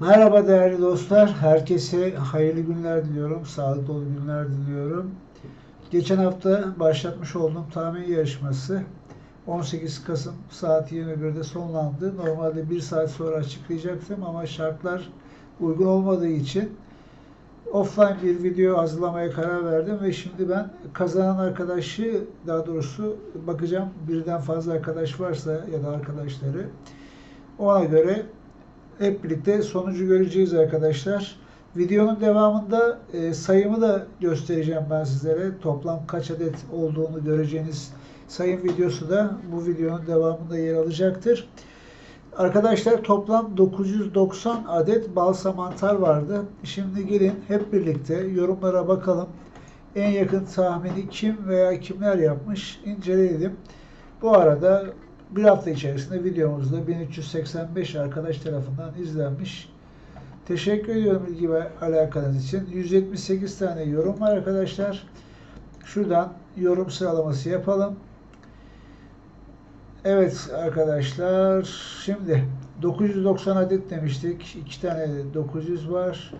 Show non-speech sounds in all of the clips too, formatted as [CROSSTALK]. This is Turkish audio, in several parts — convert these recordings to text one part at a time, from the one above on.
Merhaba değerli dostlar. Herkese hayırlı günler diliyorum. Sağlıklı dolu günler diliyorum. Geçen hafta başlatmış olduğum tahmin yarışması 18 Kasım saat 21'de sonlandı. Normalde bir saat sonra açıklayacaktım ama şartlar uygun olmadığı için offline bir video hazırlamaya karar verdim ve şimdi ben kazanan arkadaşı daha doğrusu bakacağım birden fazla arkadaş varsa ya da arkadaşları ona göre hep birlikte sonucu göreceğiz arkadaşlar. Videonun devamında e, sayımı da göstereceğim ben sizlere. Toplam kaç adet olduğunu göreceğiniz sayım videosu da bu videonun devamında yer alacaktır. Arkadaşlar toplam 990 adet balsa mantar vardı. Şimdi gelin hep birlikte yorumlara bakalım. En yakın tahmini kim veya kimler yapmış inceleyelim. Bu arada bir hafta içerisinde videomuzda 1385 arkadaş tarafından izlenmiş. Teşekkür ediyorum ilgi ve alakanız için. 178 tane yorum var arkadaşlar. Şuradan yorum sıralaması yapalım. Evet arkadaşlar şimdi 990 adet demiştik. 2 tane 900 var.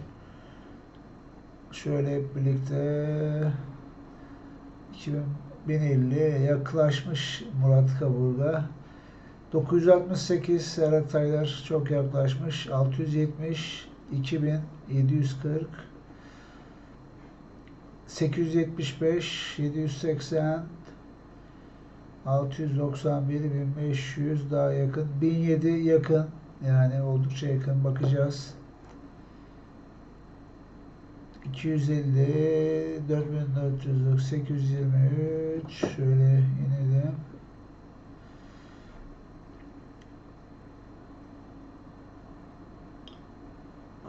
Şöyle hep birlikte 2000 1050'ye yaklaşmış Murat Kaburga. 968 Serhat Taylar çok yaklaşmış. 670 2740 875 780 691 1500 daha yakın. 1007 yakın. Yani oldukça yakın bakacağız. 250 4400 823 şöyle inelim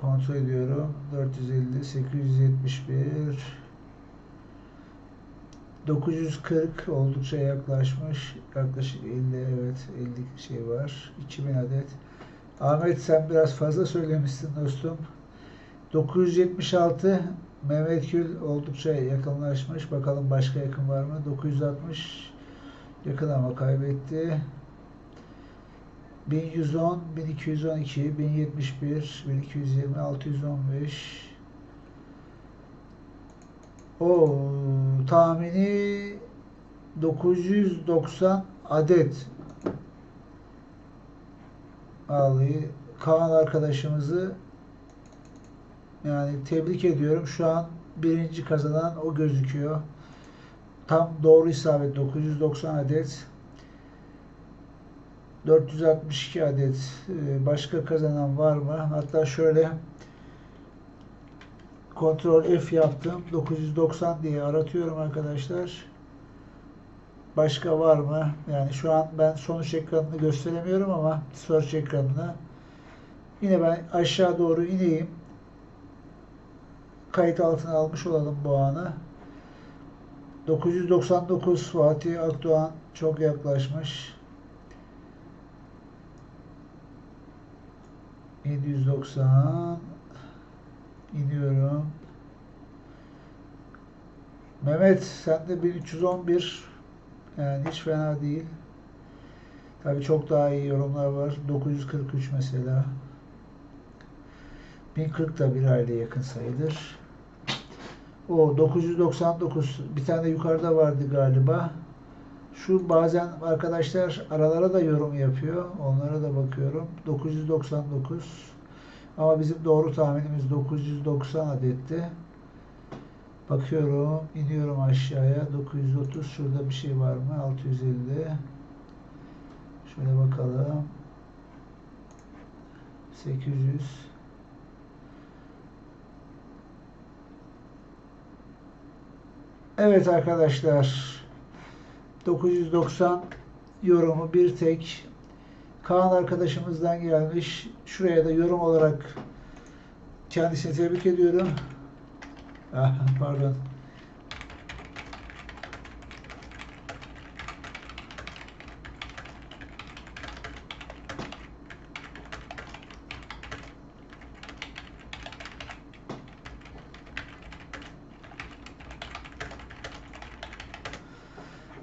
kontrol ediyorum. 450 871 940 oldukça yaklaşmış. Yaklaşık 50 evet 50 şey var. 2000 adet. Ahmet sen biraz fazla söylemişsin dostum. 976 Mehmet Gül oldukça yakınlaşmış. Bakalım başka yakın var mı? 960 yakın ama kaybetti. 1110, 1212, 1071, 1220, 615. O tahmini 990 adet. Vallahi Kaan arkadaşımızı yani tebrik ediyorum. Şu an birinci kazanan o gözüküyor. Tam doğru isabet 990 adet. 462 adet e, başka kazanan var mı? Hatta şöyle kontrol F yaptım. 990 diye aratıyorum arkadaşlar. Başka var mı? Yani şu an ben sonuç ekranını gösteremiyorum ama search ekranını yine ben aşağı doğru ineyim kayıt altına almış olalım bu anı. 999 Fatih Akdoğan çok yaklaşmış. 790 iniyorum. Mehmet sende 1311 yani hiç fena değil. Tabii çok daha iyi yorumlar var. 943 mesela. 1040 da bir aile yakın sayıdır. O 999 bir tane yukarıda vardı galiba. Şu bazen arkadaşlar aralara da yorum yapıyor. Onlara da bakıyorum. 999 ama bizim doğru tahminimiz 990 adetti. Bakıyorum, iniyorum aşağıya. 930 şurada bir şey var mı? 650. Şöyle bakalım. 800 Evet arkadaşlar 990 yorumu bir tek Kaan arkadaşımızdan gelmiş. Şuraya da yorum olarak kendisini tebrik ediyorum. Ah, pardon.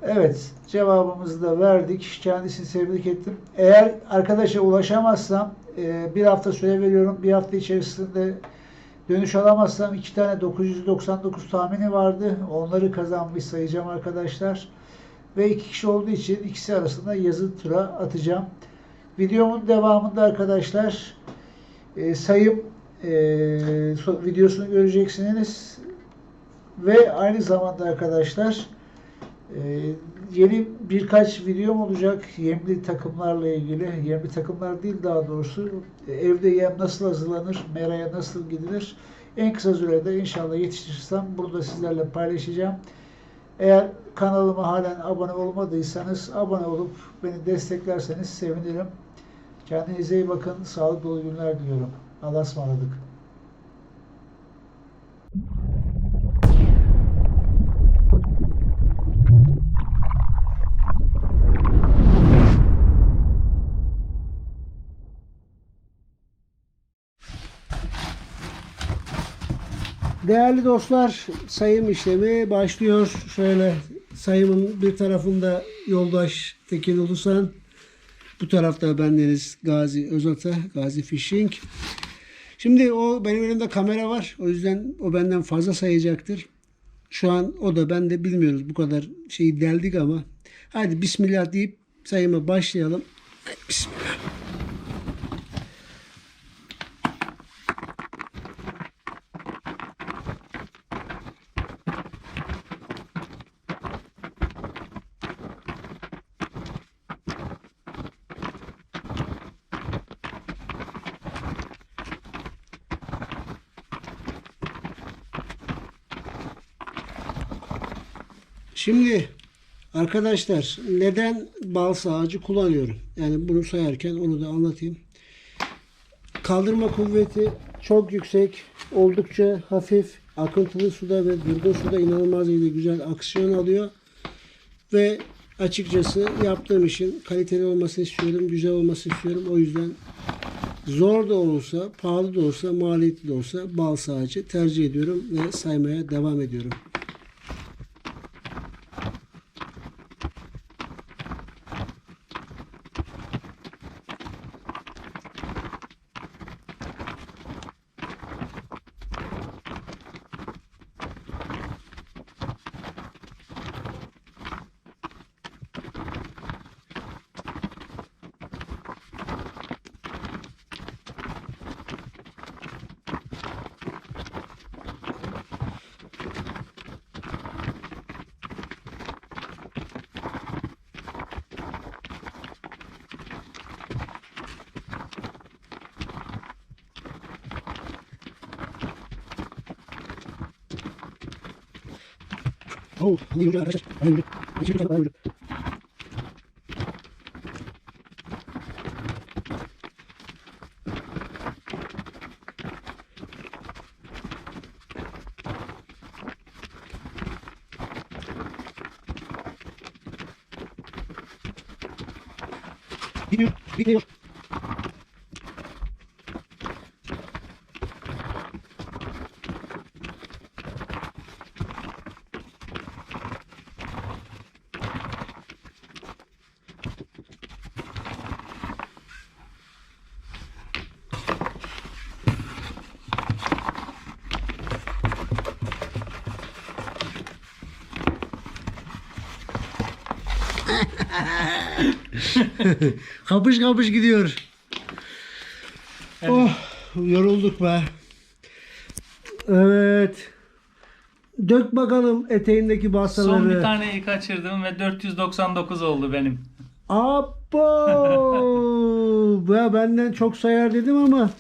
Evet, cevabımızı da verdik. Kendisini tebrik ettim. Eğer arkadaşa ulaşamazsam e, bir hafta süre veriyorum. Bir hafta içerisinde dönüş alamazsam iki tane 999 tahmini vardı. Onları kazanmış sayacağım arkadaşlar. Ve iki kişi olduğu için ikisi arasında yazı tura atacağım. Videomun devamında arkadaşlar e, sayım e, videosunu göreceksiniz. Ve aynı zamanda arkadaşlar ee, yeni birkaç videom olacak yemli takımlarla ilgili. Yemli takımlar değil daha doğrusu. Ee, Evde yem nasıl hazırlanır, meraya nasıl gidilir. En kısa sürede inşallah yetiştirirsem burada sizlerle paylaşacağım. Eğer kanalıma halen abone olmadıysanız abone olup beni desteklerseniz sevinirim. Kendinize iyi bakın. Sağlık dolu günler diliyorum. Allah'a ısmarladık. Değerli dostlar, sayım işlemi başlıyor. Şöyle sayımın bir tarafında yoldaş Tekin Ulusan, bu tarafta bendeniz Gazi Özata, Gazi Fishing. Şimdi o benim elimde kamera var. O yüzden o benden fazla sayacaktır. Şu an o da ben de bilmiyoruz bu kadar şeyi deldik ama. Hadi bismillah deyip sayıma başlayalım. Bismillah. Şimdi arkadaşlar neden bal sağacı kullanıyorum? Yani bunu sayarken onu da anlatayım. Kaldırma kuvveti çok yüksek, oldukça hafif, akıntılı suda ve durgun suda inanılmaz iyi güzel aksiyon alıyor. Ve açıkçası yaptığım işin kaliteli olmasını istiyorum, güzel olmasını istiyorum. O yüzden zor da olsa, pahalı da olsa, maliyetli de olsa bal sağacı tercih ediyorum ve saymaya devam ediyorum. Oh, hadi yürü arkadaşlar. Hadi yürü. Hadi yürü. Hadi yürü. Gidiyor, gidiyor. [LAUGHS] kapış kapış gidiyor. Oh, yorulduk be. Evet. Dök bakalım eteğindeki basaları. Son bir taneyi kaçırdım ve 499 oldu benim. Apo! [LAUGHS] ya benden çok sayar dedim ama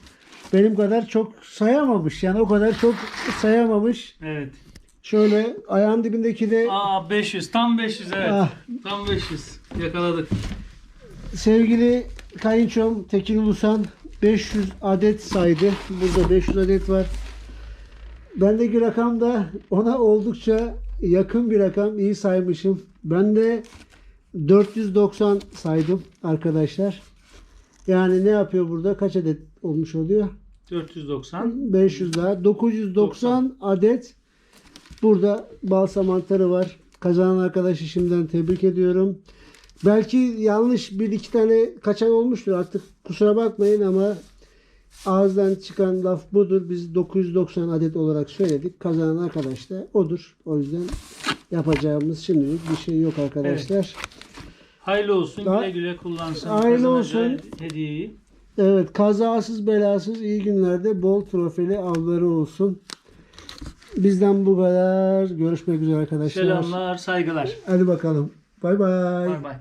benim kadar çok sayamamış. Yani o kadar çok sayamamış. Evet. Şöyle ayağın dibindeki de Aa 500 tam 500 evet. Ah. Tam 500 yakaladık. sevgili kayınçom Tekin Ulusan 500 adet saydı. Burada 500 adet var. Bendeki rakam da ona oldukça yakın bir rakam. İyi saymışım. Ben de 490 saydım arkadaşlar. Yani ne yapıyor burada? Kaç adet olmuş oluyor? 490. 500 daha. 990 adet burada balsa mantarı var. Kazanan arkadaşı şimdiden tebrik ediyorum. Belki yanlış bir iki tane kaçan olmuştur artık kusura bakmayın ama ağızdan çıkan laf budur. Biz 990 adet olarak söyledik. Kazanan arkadaş da odur. O yüzden yapacağımız şimdilik bir şey yok arkadaşlar. Hayırlı olsun. Daha- Güle güle kullansın. Hayırlı olsun. Hediyeyi. Evet kazasız belasız iyi günlerde bol trofeli avları olsun. Bizden bu kadar. Görüşmek üzere arkadaşlar. Selamlar, saygılar. Hadi bakalım. Bay bay. Bay bay.